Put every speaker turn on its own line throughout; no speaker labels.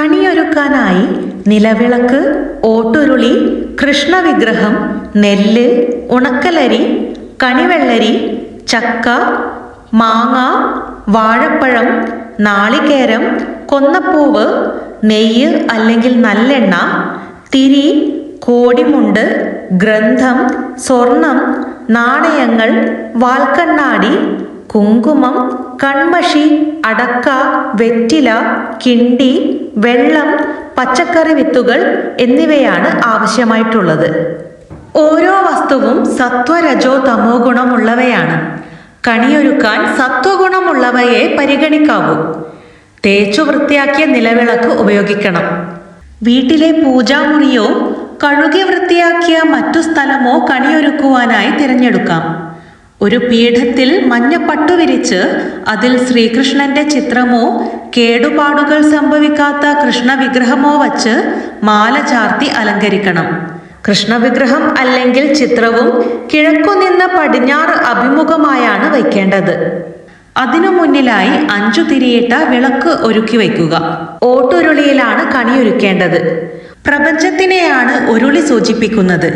കണിയൊരുക്കാനായി നിലവിളക്ക് ഓട്ടുരുളി കൃഷ്ണവിഗ്രഹം നെല്ല് ഉണക്കലരി കണിവെള്ളരി ചക്ക മാങ്ങ വാഴപ്പഴം നാളികേരം കൊന്നപ്പൂവ് നെയ്യ് അല്ലെങ്കിൽ നല്ലെണ്ണ തിരി കോടിമുണ്ട് ഗ്രന്ഥം സ്വർണം നാണയങ്ങൾ വാൽക്കണ്ണാടി കുങ്കുമം കൺമഷി അടക്ക വെറ്റില കിണ്ടി വെള്ളം പച്ചക്കറി വിത്തുകൾ എന്നിവയാണ് ആവശ്യമായിട്ടുള്ളത്. ഓരോ വസ്തുവും സത്വരജോ തമോ ഗുണമുള്ളവയാണ്. കണിയൊരുക്കാൻ സത്വഗുണമുള്ളവയെ പരിഗണിക്കാവൂ. തേച്ചു വൃത്തിയാക്കിയ നിലവിളക്ക് ഉപയോഗിക്കണം. വീട്ടിലെ പൂജാമുറിയോ കഴുകി വൃത്തിയാക്കിയ മറ്റു സ്ഥലമോ കണിയൊരുക്കുവാനായി തിരഞ്ഞെടുക്കാം. ഒരു പീഠത്തിൽ മഞ്ഞപ്പട്ടു വിരിച്ച് അതിൽ ശ്രീകൃഷ്ണന്റെ ചിത്രമോ കേടുപാടുകൾ സംഭവിക്കാത്ത കൃഷ്ണ വിഗ്രഹമോ വച്ച് മാല ചാർത്തി അലങ്കരിക്കണം. കൃഷ്ണവിഗ്രഹം അല്ലെങ്കിൽ ചിത്രവും കിഴക്കുനിന്ന് പടിഞ്ഞാറ് അഭിമുഖമായാണ് വയ്ക്കേണ്ടത്. അതിനു മുന്നിലായി അഞ്ചു തിരിയിട്ട വിളക്ക് ഒരുക്കി വയ്ക്കുക. ഓട്ടുരുളിയിലാണ് കണിയൊരുക്കേണ്ടത്. പ്രപഞ്ചത്തിനെയാണ് ഉരുളി സൂചിപ്പിക്കുന്നത്.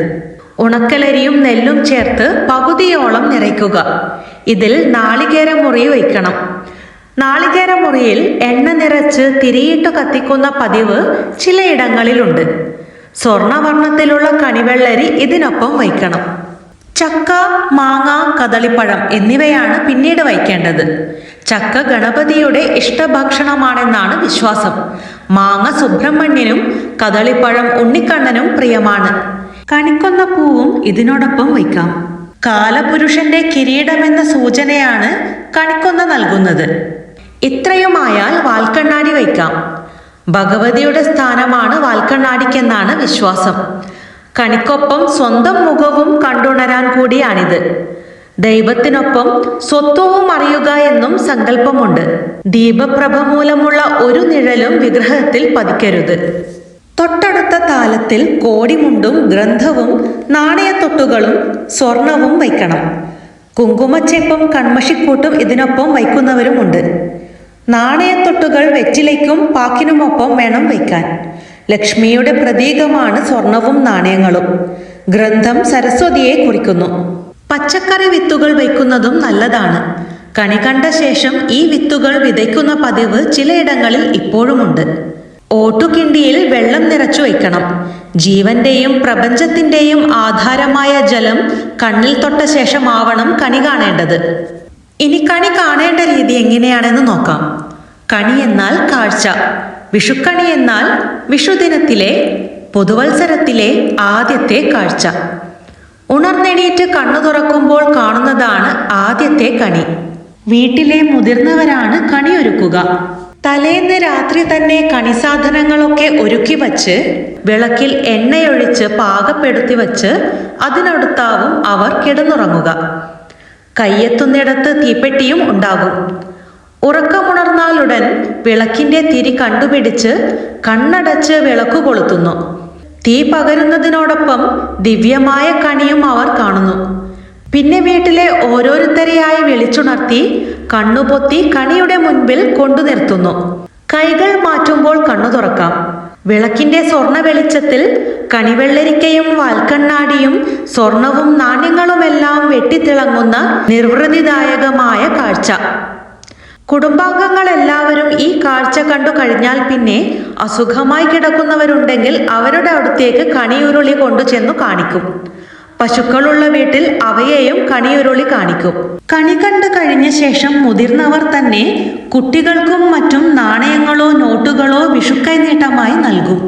ഉണക്കലരിയും നെല്ലും ചേർത്ത് പകുതിയോളം നിറയ്ക്കുക. ഇതിൽ നാളികേര മുറി വയ്ക്കണം. നാളികേര മുറിയിൽ എണ്ണ നിറച്ച് തിരിയിട്ട് കത്തിക്കുന്ന പതിവ് ചിലയിടങ്ങളിലുണ്ട്. സ്വർണവർണത്തിലുള്ള കണിവെള്ളരി ഇതിനൊപ്പം വയ്ക്കണം. ചക്ക മാങ്ങ കദളിപ്പഴം എന്നിവയാണ് പിന്നീട് വയ്ക്കേണ്ടത്. ചക്ക ഗണപതിയുടെ ഇഷ്ടഭക്ഷണമാണെന്നാണ് വിശ്വാസം. മാങ്ങ സുബ്രഹ്മണ്യനും കദളിപ്പഴം ഉണ്ണിക്കണ്ണനും പ്രിയമാണ്. കണിക്കൊന്ന പൂവും ഇതിനോടൊപ്പം വയ്ക്കാം. കാലപുരുഷന്റെ കിരീടമെന്ന സൂചനയാണ് കണിക്കൊന്ന നൽകുന്നത്. ഇത്രയുമായാൽ വാൽക്കണ്ണാടി വയ്ക്കാം. ഭഗവതിയുടെ സ്ഥാനമാണ് വാൽക്കണ്ണാടിക്കെന്നാണ് വിശ്വാസം. കണിക്കൊപ്പം സ്വന്തം മുഖവും കണ്ടുണരാൻ കൂടിയാണിത്. ദൈവത്തിനൊപ്പം സ്വത്വവും അറിയുക എന്നും സങ്കല്പമുണ്ട്. ദീപപ്രഭ മൂലമുള്ള ഒരു നിഴലും വിഗ്രഹത്തിൽ പതിക്കരുത്. തൊട്ടടുത്ത താലത്തിൽ കോടിമുണ്ടും ഗ്രന്ഥവും നാണയത്തൊട്ടുകളും സ്വർണവും വയ്ക്കണം. കുങ്കുമച്ചെപ്പും കൺമഷിക്കൂട്ടും ഇതിനൊപ്പം വയ്ക്കുന്നവരുമുണ്ട്. നാണയത്തൊട്ടുകൾ വെറ്റിലയ്ക്കും പാക്കിനുമൊപ്പം വേണം വയ്ക്കാൻ. ലക്ഷ്മിയുടെ പ്രതീകമാണ് സ്വർണവും നാണയങ്ങളും. ഗ്രന്ഥം സരസ്വതിയെ കുറിക്കുന്നു. പച്ചക്കറി വിത്തുകൾ വയ്ക്കുന്നതും നല്ലതാണ്. കണി കണ്ട ശേഷം ഈ വിത്തുകൾ വിതയ്ക്കുന്ന പതിവ് ചിലയിടങ്ങളിൽ ഇപ്പോഴുമുണ്ട്. ഓട്ടുകിണ്ടിയിൽ വെള്ളം നിറച്ചു വയ്ക്കണം. ജീവന്റെയും പ്രപഞ്ചത്തിന്റെയും ആധാരമായ ജലം കണ്ണിൽ തൊട്ട ശേഷമാവണം കണി കാണേണ്ടത്. ഇനി കണി കാണേണ്ട രീതി എങ്ങനെയാണെന്ന് നോക്കാം. കണി എന്നാൽ കാഴ്ച. വിഷുക്കണി എന്നാൽ വിഷുദിനത്തിലെ പുതുവത്സരത്തിലെ ആദ്യത്തെ കാഴ്ച. ഉണർന്നെണീറ്റ് കണ്ണു തുറക്കുമ്പോൾ കാണുന്നതാണ് ആദ്യത്തെ കണി. വീട്ടിലെ മുതിർന്നവരാണ് കണി ഒരുക്കുക തലേന്ന് രാത്രി തന്നെ കണിസാധനങ്ങളൊക്കെ ഒരുക്കി വച്ച് വിളക്കിൽ എണ്ണയൊഴിച്ച് പാകപ്പെടുത്തി വച്ച് അതിനടുത്താവും അവർ കിടന്നുറങ്ങുക. കയ്യെത്തുന്നിടത്ത് തീപ്പെട്ടിയും ഉണ്ടാകും. ഉറക്കമുണർന്നാലുടൻ വിളക്കിന്റെ തിരി കണ്ടുപിടിച്ച് കണ്ണടച്ച് വിളക്ക് കൊളുത്തുന്നു. തീ പകരുന്നതിനോടൊപ്പം ദിവ്യമായ കണിയും അവർ കാണുന്നു. പിന്നെ വീട്ടിലെ ഓരോരുത്തരെയായി വിളിച്ചുണർത്തി കണ്ണുപൊത്തി കണിയുടെ മുൻപിൽ കൊണ്ടു നിർത്തുന്നു. കൈകൾ മാറ്റുമ്പോൾ കണ്ണു തുറക്കാം. വിളക്കിന്റെ സ്വർണ വെളിച്ചത്തിൽ കണിവെള്ളരിക്കയും വാൽക്കണ്ണാടിയും സ്വർണവും നാണ്യങ്ങളുമെല്ലാം വെട്ടിത്തിളങ്ങുന്ന നിർവൃതിദായകമായ കാഴ്ച. കുടുംബാംഗങ്ങൾ എല്ലാവരും ഈ കാഴ്ച കണ്ടു കഴിഞ്ഞാൽ പിന്നെ അസുഖമായി കിടക്കുന്നവരുണ്ടെങ്കിൽ അവരുടെ അടുത്തേക്ക് കണിയുരുളി കൊണ്ടു ചെന്നു കാണിക്കും. പശുക്കളുള്ള വീട്ടിൽ അവയെയും കണിയൊരുളി കാണിക്കും. കണി കണ്ടു കഴിഞ്ഞ ശേഷം മുതിർന്നവർ തന്നെ കുട്ടികൾക്കും മറ്റും നാണയങ്ങളോ നോട്ടുകളോ വിഷുക്കൈനീട്ടമായി നൽകും.